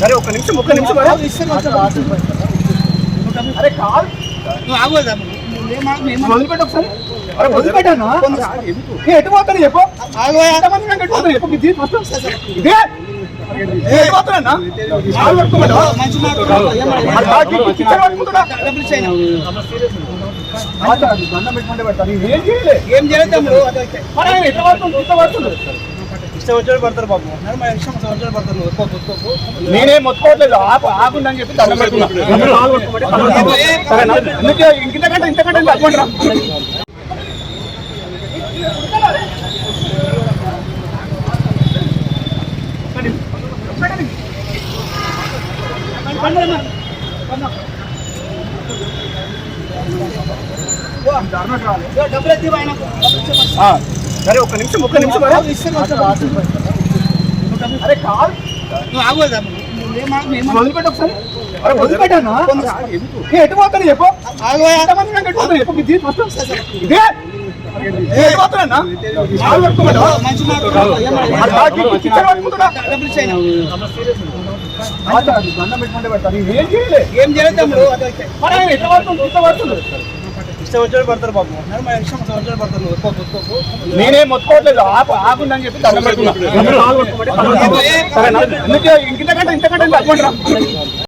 సరే ఒక్క నిమిషం ఒక్క నిమిషం. అరే. కాల్. వదిలిపెట్టు ఒకసారి. అరే వదిలిపెట్టాను. ఎటు పోతాను చెప్పు. పోతాను చెప్పు. ఇదే. ఏ. నేను చేయలేదు. ఇష్టం పడతారు బాబు ఇష్టం పడతారు మొత్తుకోవట్లేదు. ఆపు ఆకుందని చెప్పి దండం పెట్టుకున్నా. అందరూ కాలు పట్టుకోమంటే కాలు పట్టుకో. సరేనా? ఎందుకు ఇంతకంటే ఇంతకంటే సరే ఒక్క నిమిషం ఒక్క నిమిషం. అరే. కాల్ నువ్వు ఆగోదు ఆగు, వదిలిపెట్టు ఎటు పోతాను చెప్పు ఆగోయా ఎంతమంది చెప్పు ఇదే? ఏ, చేయలేదు. ఇష్టం పడతారు బాబు. ఇష్టం పడతారు నేనేం మొత్తుకోవట్లేదు. ఆపు ఆకుందని చెప్పి దండం? ఎందుకు ఇంతకంటే